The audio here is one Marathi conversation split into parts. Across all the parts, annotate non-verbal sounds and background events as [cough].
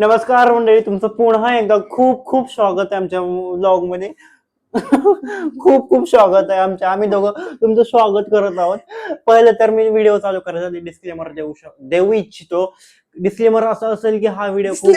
नमस्कार मंडळी तुमचं पुन्हा एकदा खूप खूप स्वागत आहे आमच्या ब्लॉगमध्ये खूप खूप स्वागत आहे आमच्या. आम्ही दोघं तुमचं स्वागत करत आहोत. पहिलं तर मी व्हिडिओ चालू करायचा. डिस्क्लेमर देऊ शक देऊ इच्छितो. डिस्क्लेमर असं असेल की हा व्हिडिओ खूप.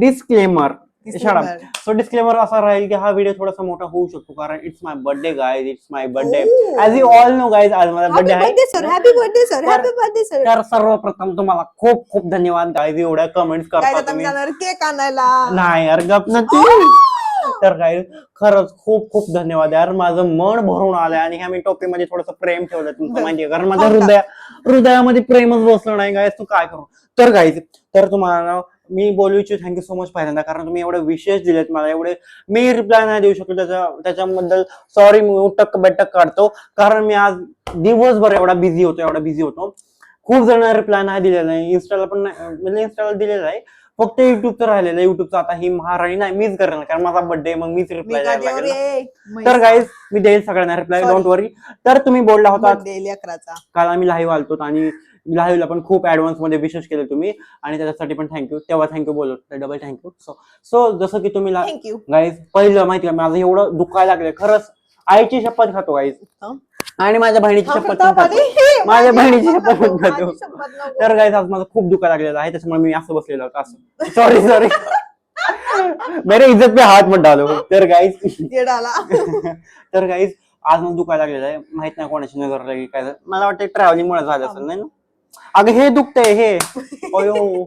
Disclaimer Disclaimer. सो डिस्क्लेमर असा राहील की हा व्हिडिओ थोडासा मोठा होऊ शकतो कारण it's my birthday guys it's my birthday Oh. As you all know guys आज माझा बर्थडे आहे birthday, sir. तर- सर्वप्रथम तुम्हाला खूप खूप धन्यवाद गाईज एवढ्या कमेंट्स काय करता आता मी तुम्ही जाणार केक आणायला नाही यार गप तू. तर काय खरंच खूप खूप धन्यवाद यार. माझं मन भरून आलंय आणि ह्या मी टोपीमध्ये थोडस प्रेम ठेवलं तुमचं माहितीये कारण माझ्या हो? हृदया हृदयामध्ये प्रेमच बसलं नाही गायस तू काय करू? तर गाईज तर तुम्हाला मी बोलू इच्छितो थँक्यू सो मच पहिल्यांदा. कारण तुम्ही एवढे विशेष दिलेत मला. एवढे मी रिप्लाय नाही देऊ शकतो त्याच्या त्याच्याबद्दल. सॉरी मी टक्क बैठक काढतो. कारण मी आज दिवसभर एवढा बिझी होतो एवढा बिझी होतो. खूप जण रिप्लाय नाही दिलेला आहे. इन्स्टाला पण म्हणजे इन्स्टाला दिलेला आहे. फक्त युट्यूबचं राहिलेलं युट्यूबचं आता ही महाराणी नाही मीच करणार कारण माझा बर्थडे मग मीच रिप्लाय द्यायला लागेल तर गाईज मी देईल सगळ्यांना रिप्लाय Sorry. डोंट वरी तर तुम्ही बोलला होता काल आम्ही लाईव्ह आलतो आणि लाईव्हला पण खूप ऍडव्हान्समध्ये विशेष केले तुम्ही. आणि त्याच्यासाठी पण थँक्यू तेव्हा थँक्यू बोलत डबल थँक्यू सो सो जसं की तुम्ही थँक्यू गाईज पहिलं माहिती का माझं एवढं दुखायला लागलं खरंच आईची शपथ खातो गाईज हं? आणि माझ्या बहिणीची शपथ माझ्या बहिणीची शपथ खातो. तर गाईज आज माझं खूप दुखा लागलेलं आहे. त्याच्यामुळे मी असं बसलेलो होतो. असं. सॉरी सॉरी मेरे इज्जत पे हात मत डालो. तर गाईज तर गाईज आज मला दुखायला लागलेलं आहे. माहीत नाही कोणाची नजर लागली काय झालं. मला वाटतं ट्रॅव्हलिंग मुळे झालं असेल नाही ना? अगं हे दुखतंय हे. अयो.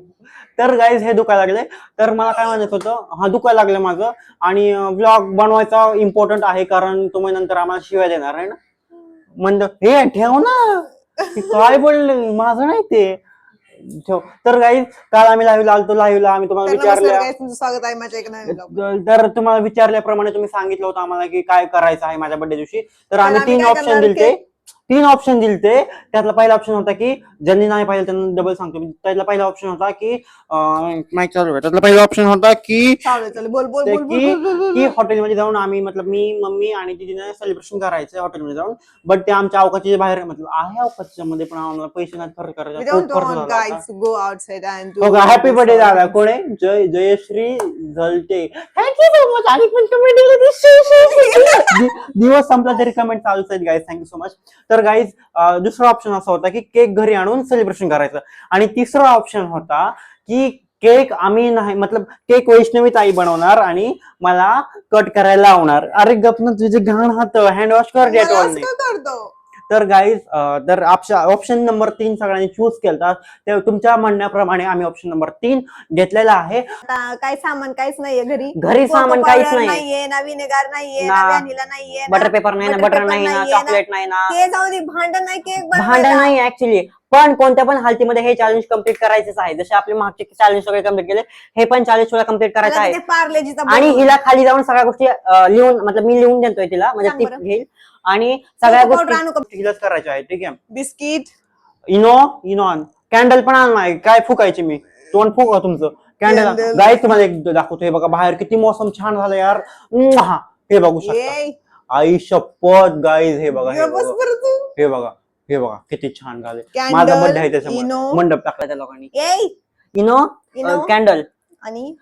तर गाईज हे दुखायला लागले तर मला काय म्हणायचं होतं हा दुखायला लागलं माझं. आणि ब्लॉग बनवायचा इम्पॉर्टंट आहे कारण तुम्ही नंतर आम्हाला शिवाय देणार आहे ना? म्हणलं हे ठेव ना. ते काय बोलले? माझं नाही ते. ठेव. तर गाईज काल आम्ही लाईव्ह आलतो लाईव्हला आम्ही तुम्हाला विचारलं. तुमचं स्वागत आहे माझ्या एक नवीन vlog मध्ये. तर तुम्हाला विचारल्याप्रमाणे तुम्ही सांगितलं होतं आम्हाला की काय करायचं आहे माझ्या बर्थडे दिवशी. तर आम्ही आम्ही तीन काय ऑप्शन करणार दिलते. तीन ऑप्शन दिलते. त्यातला पहिला ऑप्शन होता की ज्यांनी नाही पाहिजे त्यांना डबल सांगतो. मी. त्यातला पहिला ऑप्शन होता की माईक चालू आहे. त्यातला पहिला ऑप्शन होता की चालेल चालेल. बोल बोल ते बोल बोल, की बोल, बोल, बोल, की बोल. हॉटेलमध्ये जाऊन आम्ही मतलब मी मम्मी आणि तिने सेलिब्रेशन करायचं हॉटेलमध्ये जाऊन. बट ते आमच्या अवकाशीच्या बाहेर मतलब आहे अवकाशीच्या मध्ये पण आम्हाला पैसे नाही खर्च We करायचे don't खूप खर्च want झाला होता. guys to go outside and do का हॅपी this बर्थडे all. दादा. कोण आहे? Jay Jayashree Zalte. Thank you so much आणि पण comment दिली ती. दि- दिवस संपला तरी कमेंट चालूच आहेत guys thank you so much तर गाईज दुसरा ऑप्शन असा होता की केक घरी आणून सेलिब्रेशन करायचं. आणि तिसरा ऑप्शन होता की केक आम्ही नाही मतलब केक वैष्णवी ताई बनवणार आणि मला कट करायला लावणार. अरे गप ना तुझे घाण हात हँड वॉश कर तर गाईज तर ऑप्शन नंबर तीन सगळ्यांनी चूज केला ते तुमच्या म्हणण्याप्रमाणे आम्ही ऑप्शन नंबर तीन घेतलेला आहे. काय सामान काहीच नाहीये घरी. घरी सामान काहीच नाहीये. ना विनेगार नाहीये नाहीये बटर पेपर नाही ना बटर नाही ना. चॉकलेट नाही ना ते जाऊ दे भांडण नाही केक भांडण नाही ऍक्च्युली पण कोणत्या पण हालतीमध्ये हे चॅलेंज कंप्लीट करायचेच आहे. जसे आपले मागचे चॅलेंज सगळे कंप्लीट केले हे पण चॅलेंज सुद्धा कंप्लीट करायचं आहे. आणि हिला खाली जाऊन सगळ्या गोष्टी लिहून मतलब मी लिहून देतोय तिला म्हणजे ती. घेईल. आणि सगळ्या? गोष्टी हिलाच करायच्या आहेत ठीक आहे. बिस्किट. इनो इनो आण कॅन्डल पण आण नाही काय फुकायची मी? तोंड फुका तुमचं. कॅन्डल. गाय तुम्हाला एक दाखवतो हे बघा बाहेर किती मोसम छान झालं यार! हे बघू शकता. आई शपथ गाईज हे बघा हे बस बघा. बरं तू. हे बघा किती छान झाले माझा बर्थडे आहे त्याच्यामुळे. मंडप टाकला त्या लोकांनी इनो. कॅन्डल आणि?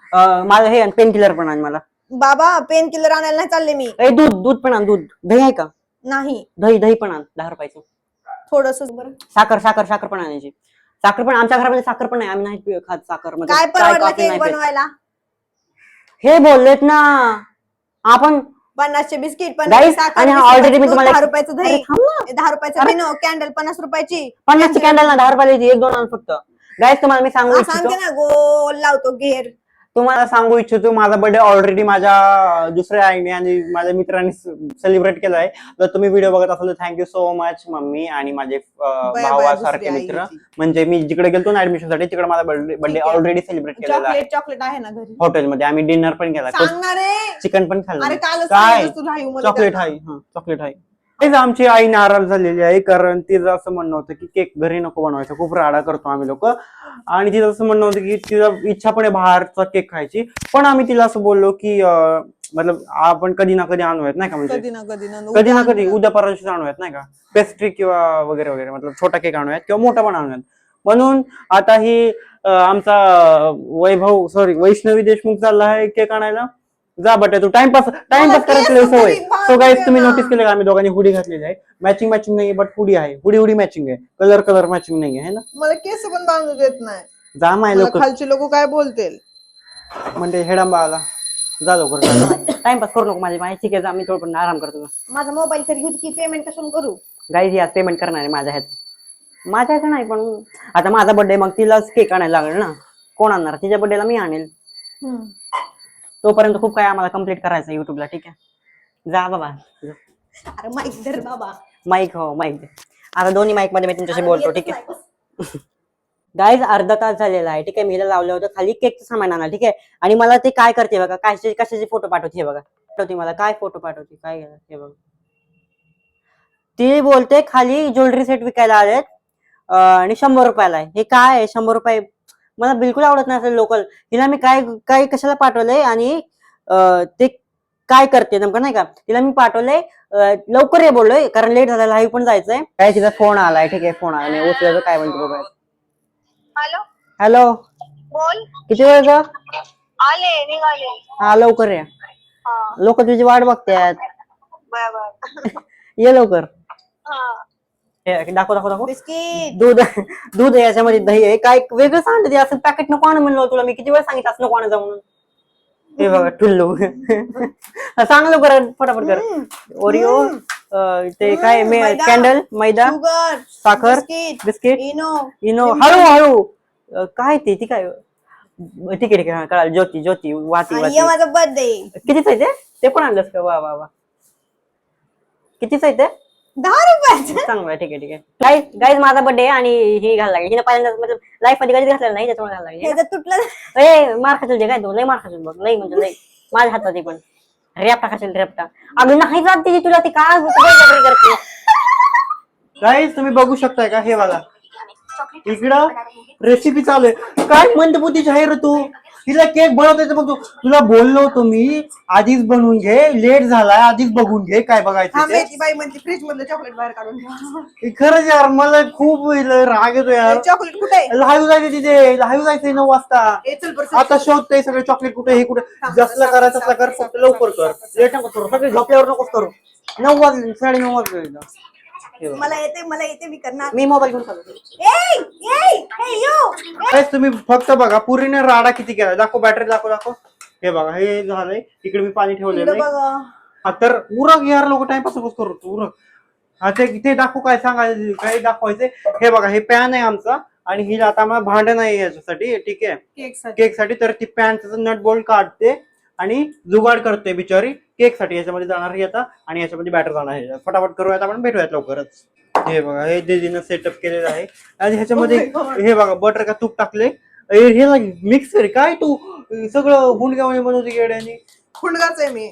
माझं हे पेन किलर पण आण मला. बाबा पेन किलर आणायला नाही चालले मी. ए दूध दूध पण आण दूध. दही आहे का? नाही. दही दही पण आण दहा रुपयाचं. थोडस बरं. साखर साखर साखर पण आणायची. साखर पण आमच्या घरामध्ये साखर पण नाही. आम्ही नाही खात साखर. काय परवडलं केक पीत. बनवायला? हे बोललेत ना आपण पन्नासचे बिस्किट पन्नास साखर, आणि हा already मी रुपयाचं दूध, तुम्हाला दहा रुपयाचं अरे दही. थांब ना. दहा रुपयाचं अरे. कॅन्डल पन्नास रुपयाची. पन्नासची कॅन्डल ना दहा रुपयाला येते, एक दोन फक्त. गायस तुम्हाला मी सांगू हा, इच्छितो. सांगते ना गोल लावतो घेर. तुम्हाला सांगू इच्छितो माझा बर्थडे ऑलरेडी माझ्या दुसऱ्या आईने आणि माझ्या मित्रांनी सेलिब्रेट केलाय. तर तुम्ही व्हिडिओ बघत असाल तर थँक्यू सो मच मम्मी आणि माझे भावासारखे मित्र. म्हणजे मी जिकडे गेलो ना ऍडमिशनसाठी तिकडे माझा बर्थडे आहे. ऑलरेडी सेलिब्रेट केलेला आहे. चॉकलेट चॉकलेट आहे ना घरी? हॉटेलमध्ये आम्ही डिनर पण केला. चिकन पण खाल्लं. काल काय? चॉकलेट. आहे. हा चॉकलेट आहे. तेच आमची आई नाराज झालेली आहे कारण तिचं असं म्हणणं होतं की केक घरी नको बनवायचा खूप राडा करतो आम्ही लोक. आणि तिचं असं म्हणणं होतं की तिचं इच्छा पण आहे बाहेरचा केक खायची. पण आम्ही तिला असं बोललो की मतलब आपण कधी ना कधी आणूयात नाही का म्हणजे? कधी ना कधी ना कधी ना उद्या कधी. उद्या परवा दिवशी आणूयात नाही का? पेस्ट्री किंवा वगैरे वगैरे मतलब छोटा केक आणूयात किंवा मोठा पण आणूयात. म्हणून आता ही आमचा वैभव सॉरी वैष्णवी देशमुख चालला आहे केक आणायला. जा बट तू टाइमपास टाइमपास करायची सवय सो गाईज तुम्ही. नोटीस केलं का? आम्ही दोघांनी हुडी घातलेली आहे. मॅचिंग मॅचिंग नाही बट हुडी आहे. हुडी हुडी मॅचिंग आहे. कलर कलर मॅचिंग नाही आहे ना? मला केस पण बांधू देत नाही. जा माय मला लवकर. खालचे लोक काय बोलतील? म्हणजे हेडांबा आला. जा लवकर. टाइमपास करू नको माझी. माहिती ठीक आहे जा. मी थोडं आराम करतो माझा मोबाईल तरी घेऊ की पेमेंट कशाला करू? गाईज यात पेमेंट करणार आहे माझ्या ह्यात. माझ्या ह्याचं नाही पण आता माझा बर्थडे मग तिलाच केक आणायला लागेल ना? कोण आणणार? तिच्या बर्थडेला मी आणेल. तोपर्यंत खूप काय आम्हाला कंप्लीट करायचं युट्यूबला ठीक आहे? जा बाबा अरे माहीत धर बाबा. माईक हो माईक आता दोन्ही माईकमध्ये मी तुमच्याशी बोलतो ठीक आहे? गाईज [laughs] अर्धा तास झालेला आहे ठीक आहे? मी हिला लावलं होतं खाली केकचं सामान आणा ठीक आहे? आणि मला ते काय करते बघा कशाचे कशाचे फोटो पाठवते हे बघा. पाठवते मला काय फोटो पाठवते काय हे बघा ती बोलते खाली ज्वेलरी सेट विकायला आलेत आणि शंभर रुपयाला आहे. हे काय आहे? शंभर रुपये मला बिलकुल आवडत नाही असं लोकल तिला मी काय काय कशाला पाठवलंय आणि ते काय करते नेमकं नाही का? तिला मी पाठवलंय लवकर ये बोललोय कारण लेट झाला लाईव्ह पण जायचंय. काय तिचा फोन आलाय ठीक आहे फोन आला. मी उचलायचं काय म्हणतो बघा हॅलो? हॅलो? बोल. किती वेळ ग? आले निघाले. हा लवकर या. हा. लोक तुझी वाट बर [laughs] ये लवकर. हा दाखव दाखव दाखव. बिस्किट. दूध दूध आहे याच्यामध्ये दही आहे. काय वेगळं सांगते असं पॅकेट नको आणू म्हणलं तुला. मी किती वेळ सांगितलं असं नको आणा जाऊ म्हणून. हे बघा [laughs] ठुल्लू. सांग लवकर फटाफट कर. ओरिओ ते काय हम्म, मैदा. कॅन्डल मैदा शुगर साखर बिस्किट बिस्किट इनो इनो. हळू हळू. अं, काय ते ती काय? ठीक आहे ठीक आहे हा, कळालं ज्योती ज्योती वाती आणि वाती. ये माझा बर्थडे कितीच आहे ते? ते पण आणलंस का? वा वा वा. कितीच आहे ते? दहा रुपयाचं [laughs] चांगलं ठीक आहे ठीक आहे. गाईज गाईज माझा बर्थडे आणि ही घालायला लागली. हिने पहिल्यांदा मतलब लाईफमध्ये कधीच घातलेलं नाही त्याच्यामुळे घालायला लागली. तुटलं. ए मार खाशील ते काय तू लय मार खाशील बघ लय म्हणजे लय. माझ्या हातात आहे पण. रेपटा खाशील रेपटा. अगं नाही जात तिची तुला ती काय बळजबरी करते. गाईज तुम्ही बघू शकताय का? हे वाला इकडं रेसिपी चालू आहे. काय मंदबुद्धीची आहे रे तू? तिला केक बनवता बघ तू तुला बोललो होतो मी आधीच बनवून घे लेट झालाय आधीच बघून घे काय बघायचं ते. बाई म्हणते फ्रीज मधलं चॉकलेट बाहेर काढून ठेवा. हे खरंच यार मला खूप राग येतो यार. चॉकलेट कुठे आहे? लाईव्ह जायचं तिथे लाईव्ह जायचंय नऊ वाजता. ए, चल बरं, आता शोधतंय सगळे चॉकलेट कुठे हे कुठे. जसलं करायचं तसलं कर फक्त लवकर कर. लेट नको करू सगळे झोपल्यावर नकोच करू. नऊ वाजले साडे नऊ वाजले. मला येते मला येते मी करणार. मी मोबाईल घेऊन ए ए! गाईस, तुम्ही फक्त बघा पुरीने राडा किती केला? दाखव बॅटरी दाखव दाखव. हे बघा हे झालंय. इकडे मी पाणी ठेवलेलं आहे. बघा. हा तर उरक यार लोक टाइमपास करू. तू उरक. हा ते ते दाखवू काय सांगायचं काय दाखवायचे हे बघा हे पॅन आहे आमचा. आणि ही आता आम्हाला भांडण नाही याच्यासाठी ठीक आहे? केकसाठी तर ती पॅन्टचं नट बोल्ट काढते आणि जुगाड करते बिचारी. केकसाठी याच्यामध्ये जाणार ही आता. आणि याच्यामध्ये बॅटर जाणार आहे. फटाफट करूयात आपण भेटूयात लवकरच. हे बघा हे दीदीनं सेटअप केलेलं आहे. आणि ह्याच्यामध्ये Oh. हे बघा बटर का तूप टाकले हे मिक्सर काय तू? सगळं गुंडगावणी बनवते गेड्याने खुंडगाच आहे मी.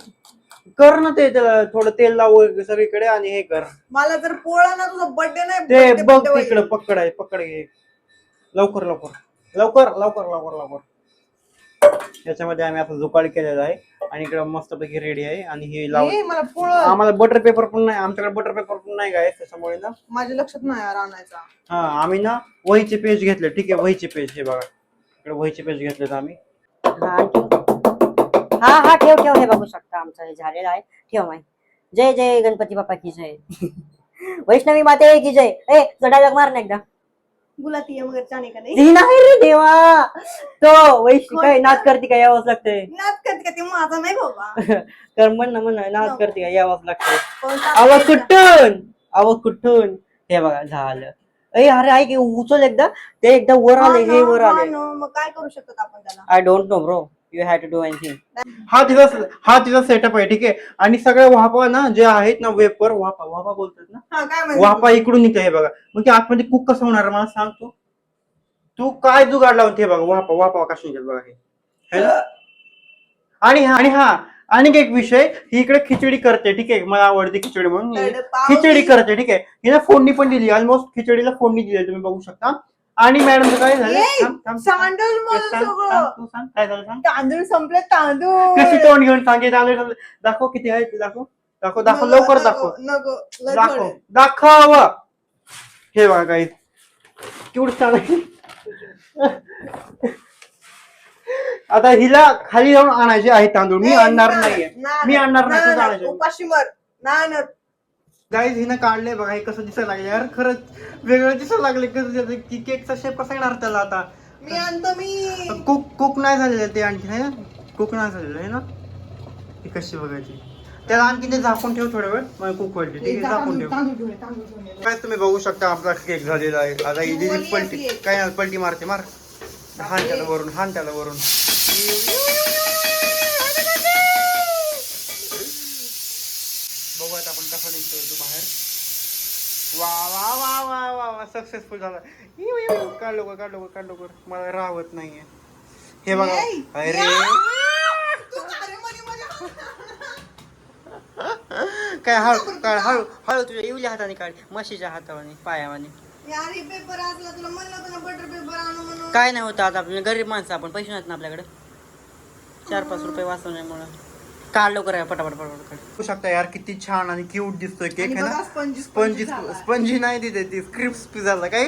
कर ना ते त्याला थोडं तेल लावू सगळीकडे आणि हे कर. मला जर पोळा ना तुझा बर्थडे नाही ते birthday बघ तिकडं. पकड आहे पकड घे. लवकर लवकर. लवकर लवकर लवकर लवकर. याच्यामध्ये आम्ही आता जुकाळ केलेला आहे. आणि इकडे मस्तपैकी रेडी आहे. आणि हे लावून मला पोळ आम्हाला बटर पेपर पण नाही आमच्याकडे बटर पेपर पण नाही काय त्याच्यामुळे ना माझ्या लक्षात नाही यार आणायचा. हा आम्ही ना वहीचे पेज घेतले. ठीक आहे वहीचे पेज हे बघा. इकडे वहीचे पेज घेतलेत आम्ही. हा हा ठेव ठेव हे बघू शकता आमचं हे झालेलं आहे. ठेव माय जय जय गणपती बाप्पा की जय. [laughs] वैष्णवी माते की जय. ए चढायला मार ना एकदा. गुलाती वगैरे जाणे का नाही? ती नाही रे देवा. तो कोण? काय नाच करते का यावंच लागतंय? नाच करते का? ते माझा नाही बाबा तर [laughs] म्हण ना म्हण ना, नाच. करते का यावंच लागतंय. आवाज आपला कुठून? आवाज कुठून? हे बघा झालं. अरे अरे ऐक उचल एकदा. ते एकदा वर आले हे वर हा आले. ना, मग काय करू शकतो आपण त्याला? I don't know bro you have to do anything हा तिचा हा तिचा सेटअप आहे ठीक आहे? आणि सगळ्या वाफा ना जे आहेत ना वेपर वाफा वाफा बोलतात ना? हा वाफा इकडून निघते हे बघा. मग ते आतमध्ये कुक कसं होणार मला सांग तू? तू काय जुगाड लावून ते बघा वाफा वाफा कशा निघतात बघा हे. ना? आणि हा आणि हा आणि एक विषय ही इकडे खिचडी करते ठीक आहे? मला आवडते खिचडी म्हणून. खिचडी करते ठीक आहे? हिने फोडणी पण दिली ऑलमोस्ट खिचडीला फोडणी दिली आहे, तुम्ही बघू शकता. आणि मॅडम काय झालं? ए, थांब, थांब, सांडल थांब, मला सांग, सगळं. सांग, तू सांग काय झालं सांग. तांदूळ संपले तांदूळ. कशी तोंड घेऊन सांगे तांदूळ दाखव किती आहे ते दाखव. दाखव दाखव नको, लवकर दाखव. नको लय दाखव. दाखव. हे बघा काही केवढं आता हिला खाली जाऊन आणायचे आहे तांदूळ. मी आणणार नाहीये. मी आणणार नाही तूच आणायचे. उपाशी मर. नाही आणत. गाईज हिनं काढलंय बघा हे कसं दिसायला लागले यार खरंच वेगळं दिसायला लागले कसं की केकचा शेप कसा येणार त्याला आता? मी आणतो मी. कुक कुक नाही झालेलं ते आणखी आहे ना कुक नाही झालेलं आहे ना? ती कशी बघायची? त्याला आणखी ते झाकून ठेव थोडा वेळ. मग कुक व्हायची ठीक आहे? झाकून ठेव. काय तुम्ही बघू शकता आपला केक झालेला आहे. आता वरली पलटी. काय नाही, पलटी मारते मार. हान त्याला वरून हान त्याला वरून [laughs] बघूयात आपण कसा निघतोय तू बाहेर. वा वा वा वा वा वा सक्सेसफुल झाला. काढ लवकर काढ लवकर काढ लवकर. मला राहत नाहीये. हे बघा. अरे. काय हळू काढ हळू हळू तुझ्या इवल्या हाताने काढ म्हशीच्या हाताने पायावाने. यार पेपर असला तुला म्हणलं होतं ना बटर पेपर आणू म्हणून. काय नाही होतं आता गरीब माणसं आपण पैसे नाहीत ना आपल्याकडे. चार पाच रुपये वाचवण्यामुळे. काढ लवकर पटापट पटापट बघू शकता यार किती छान आणि क्यूट दिसतोय केक आहे ना? स्पंजी स्पंजी स्पंजी नाही तिथे ती क्रिस्पी झाला. काय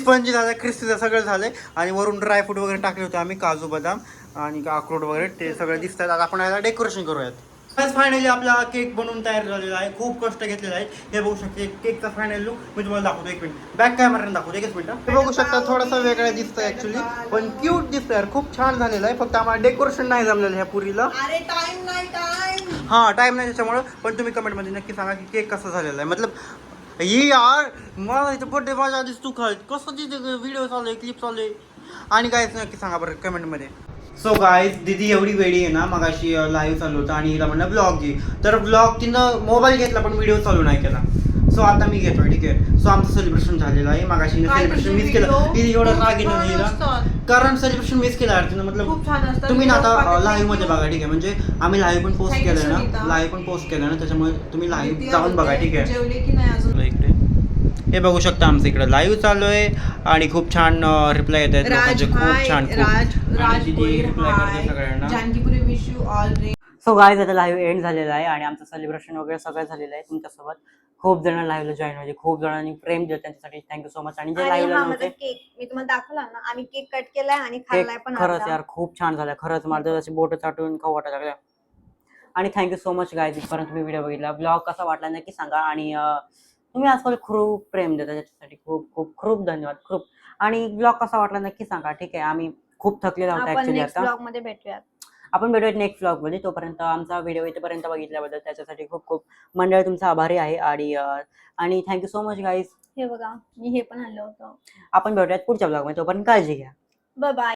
स्पंजी झाला क्रिस्पी झालं सगळं झालंय. आणि वरून ड्रायफ्रूट वगैरे टाकले होते आम्ही काजू बदाम आणि अक्रोड वगैरे ते सगळे दिसतात. आता आपण याला डेकोरेशन करूयात. फायनली आपला केक बनवून तयार झालेला आहे. खूप कष्ट घेतलेले आहेत. हे बघू शकते केकचा फायनल लुक मी तुम्हाला दाखवतो. एक मिनिट बॅक कॅमेराने दाखवतो. एकच मिनिट हे. बघू शकता थोडासा वेगळा दिसतोय ऍक्च्युली पण क्यूट दिसतोय यार. खूप छान झालेलं आहे. फक्त आम्हाला डेकोरेशन नाही जमलेलं ह्या पुरीला. हा टाइम नाही त्याच्यामुळं. पण तुम्ही कमेंटमध्ये नक्की सांगा की केक कसा झालेला आहे. मतलब ही यार मला इथं बर्थडे माझ्या आधीच तू खाल कसं तिथे व्हिडिओ चालू आहे क्लिप चालू आहे? आणि काय नक्की सांगा बरं कमेंटमध्ये सो गायज दिदी एवढी वेळी आहे ना मग अशी लाईव्ह चालू होतं आणि हिला म्हणलं ब्लॉग घे. तर ब्लॉग तिनं मोबाईल घेतला पण व्हिडिओ चालू नाही केला. सो आता मी घेतोय ठीक आहे? सो आमचं सेलिब्रेशन झालेलं आहे. मग अशी सेलिब्रेशन मिस केलं. एवढं राग हिला. असतात. कारण सेलिब्रेशन मिस केलं यार तिनं. मतलब तुम्ही ना आता. लाईव्हमध्ये बघा ठीक आहे? म्हणजे आम्ही लाईव्ह पण पोस्ट केलंय ना. लाईव्ह पण पोस्ट केलं ना त्याच्यामुळे तुम्ही लाईव्ह जाऊन बघा ठीक आहे जेवले की नाही अजून इकडे हे बघू शकता आमचं इकडे लाईव्ह चालू आहे आणि खूप छान रिप्लाय येत आहेत लोकांचे खूप छान सो गायज आता लाईव्ह एंड झालेला आहे आणि आमचं सेलिब्रेशन वगैरे सगळं झालेलं आहे तुमच्यासोबत. खूप जण लाईव्हला जॉईन व्हायचे खूप जणांनी प्रेम दिलं त्यांच्यासाठी. थँक्यू सो मच आणि जे लाईव्हला हा माझा नव्हते केक मी तुम्हाला दाखवला ना आम्ही केक कट केलाय आणि केक खाल्लाय पण खरंच. यार खूप छान झालं. खरंच मला तर त्याची बोट चाटून खाऊ वाटायला लागल्या आणि थँक्यू सो मच गायज इथपर्यंत तुम्ही व्हिडिओ बघितला. ब्लॉग कसा वाटला नक्की सांगा. आणि तुम्ही आजकाल खूप प्रेम देता त्याच्यासाठी. खूप खूप खूप धन्यवाद. खूप. आणि ब्लॉग कसा वाटला नक्की सांगा. ठीक आहे. आम्ही खूप थकलेलो आहोत आपण ऍक्च्युली नेक्स्ट आता. ब्लॉगमध्ये भेटूयात. आपण भेटूयात नेक्स्ट ब्लॉगमध्ये. तोपर्यंत आमचा व्हिडिओ इथेपर्यंत बघितल्याबद्दल त्याच्यासाठी खूप खूप मंडळ तुमचा आभारी आहे. आणि अं, आणि थँक्यू सो मच गाईज हे बघा मी हे पण आणलं होतं. आपण भेटूयात पुढच्या ब्लॉगमध्ये. तोपर्यंत काळजी घ्या. Bye bye